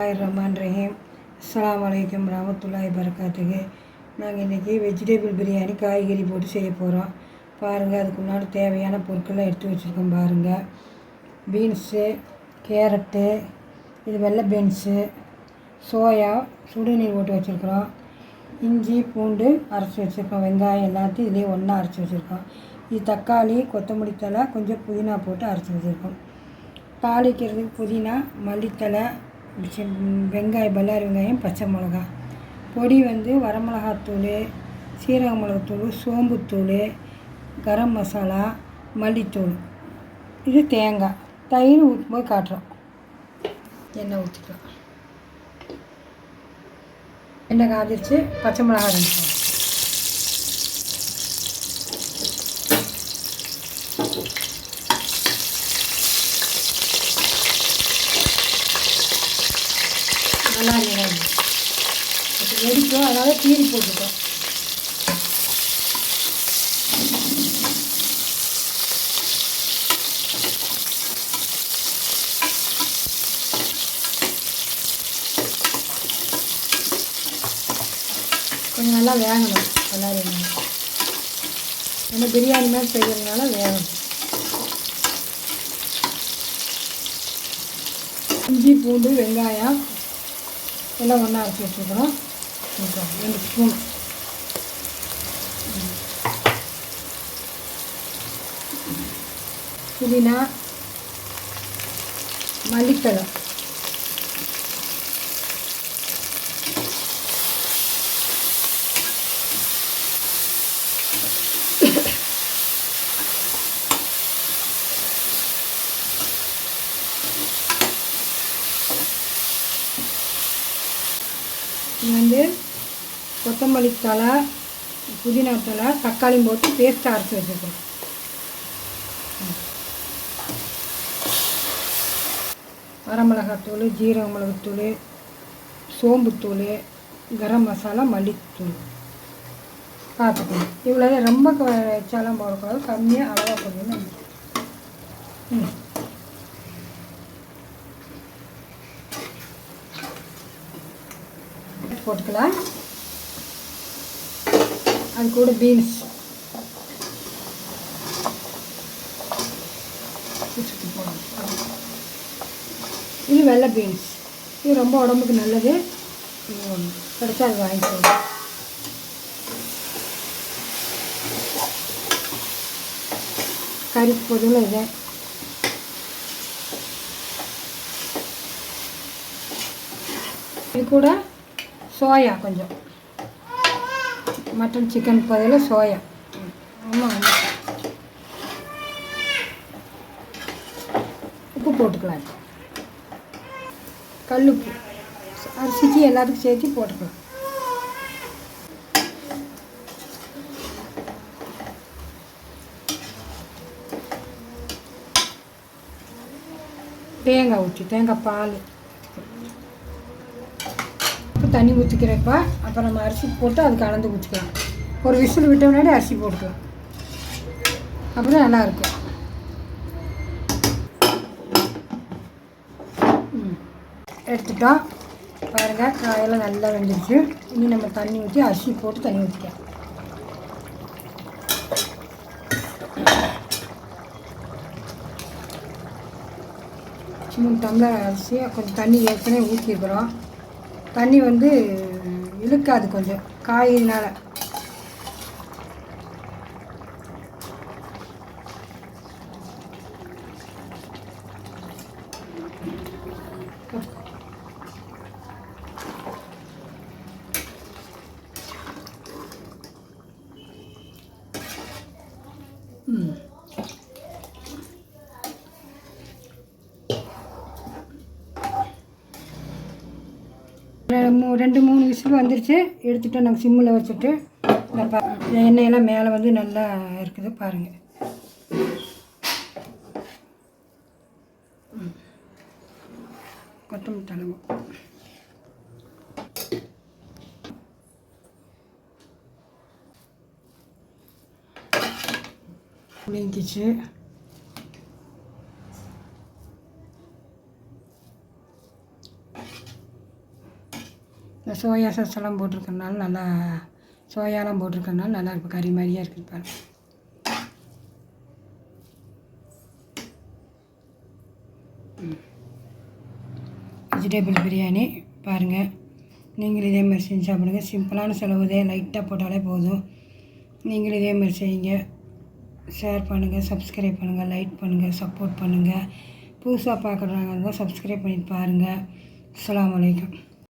ரஹ்மான் ரஹீம். அஸ்லாம் வலைக்கம் ரஹமத்துல்லாஹி பரக்காத்துக்கு நாங்கள் இன்றைக்கி வெஜிடபிள் பிரியாணி காய்கறி போட்டு செய்ய போகிறோம் பாருங்கள் அதுக்கு முன்னாடி தேவையான பொருட்கள்லாம் எடுத்து வச்சுருக்கோம் பாருங்கள் பீன்ஸு கேரட்டு இது வெள்ளை பீன்ஸு சோயா சுடுநீர் போட்டு வச்சுருக்குறோம். இஞ்சி பூண்டு அரைச்சி வச்சுருக்கோம். வெங்காயம் எல்லாத்தையும் இதுலேயே ஒன்றா அரைச்சி வச்சுருக்கோம். இது தக்காளி கொத்தமல்லி தழை கொஞ்சம் புதினா போட்டு அரைச்சி வச்சுருக்கோம். தாளிக்கிறதுக்கு புதினா மல்லித்தழை வெங்காயம் பல்லாரி வெங்காயம் பச்சை மிளகா. பொடி வந்து வரமிளகாத்தூள் சீரக மிளகாத்தூள் சோம்புத்தூள் கரம் மசாலா மல்லித்தூள். இது தேங்காய். தயிர் ஊற்றும்போது காட்டுறோம். எண்ணெய் ஊற்றிக்கலாம் எண்ணெய் காதிச்சு பச்சை மிளகா ரெண்டு வெடிக்கும். அதனால் கீரி போட்டுட்டோம். கொஞ்சம் நல்லா வேகணும். எல்லாரும் ஏன்னா பிரியாணி மாதிரி செய்கிறதுனால வேகணும். இஞ்சி பூண்டு வெங்காயம் எல்லாம் ஒன்றா அரைச்சி வச்சுருக்குறோம். இப்போ ரெண்டு ஸ்பூன் புதினா மல்லித்தழை இது வந்து கொத்தமல்லி தலை புதினா தலை தக்காளியும் போட்டு பேஸ்ட்டாக அரைச்சி வச்சுருக்கோம் வரமிளகாத்தூள் ஜீரக மிளகுத்தூள் சோம்புத்தூள் கரம் மசாலா மல்லித்தூள். பார்த்துக்கணும் இவ்வளோ ரொம்ப வச்சாலும் போடக்கூடாது. கம்மியாக அளவாக போடணும் ம். போட்டுக்கலாம். அது கூட பீன்ஸ் இது வெள்ளை பீன்ஸ் இது ரொம்ப உடம்புக்கு நல்லது. கிடைச்சா அது வாங்கிக்கோங்க. கறிக்கு பொதுவில் இது. இது கூட சோயா கொஞ்சம். மட்டன் சிக்கன் பதில் சோயா ஆமாம் உப்பு போட்டுக்கலாம். கல் கல்லுப்பு. அரிசிக்கு எல்லாத்துக்கும் சேர்த்து போட்டுக்கலாம். தேங்காய் ஊற்றி தேங்காய் பால். தண்ணி ஊற்றிக்கிறப்ப அப்புறம் நம்ம அரிசி போட்டு அது கலந்து ஊற்றிக்கலாம் ஒரு விசில் விட்ட முன்னாடி அரிசி போட்டுக்கலாம். அப்போ தான் நல்லாயிருக்கும் ம். எடுத்துட்டோம். பாருங்கள் காயெல்லாம் நல்லா வெந்துருச்சு. இனி நம்ம தண்ணி ஊற்றி அரிசி போட்டு தண்ணி ஊற்றிக்கலாம் மூணு டம்ளர் அரிசி கொஞ்சம் தண்ணி ஏற்கனவே ஊற்றிருக்குறோம் தண்ணி வந்து இழுக்காது கொஞ்சம் காயினால் ம். ரெண்டு மூணு விசில் வந்துருச்சு. எடுத்துகிட்டு நாங்கள் சிம்மில் வச்சுட்டு. பா எண்ணெயெல்லாம் மேலே வந்து நல்லா இருக்குது பாருங்கள் கொத்தமல்லி தழவு. நீங்கிச்சு இந்த சோயா சாஸ் எல்லாம் போட்டிருக்கறனால நல்லா சோயாலாம் போட்டிருக்கறனால நல்லா இருக்கும் கறி மாதிரியாக இருக்குது பாருங்கள் வெஜிடபிள் பிரியாணி பாருங்கள் நீங்களும் இதே மாதிரி செஞ்சு சாப்பிடுங்க. சிம்பிளான செலவு இதே லைட்டாக போட்டாலே போதும். நீங்களும் இதே மாதிரி செய்யுங்க. ஷேர் பண்ணுங்கள் சப்ஸ்கிரைப் பண்ணுங்கள் லைக் பண்ணுங்கள் சப்போர்ட் பண்ணுங்கள் புதுசாக பார்க்குறாங்க சப்ஸ்கிரைப் பண்ணிட்டு பாருங்கள் அலாம் வலைக்கம்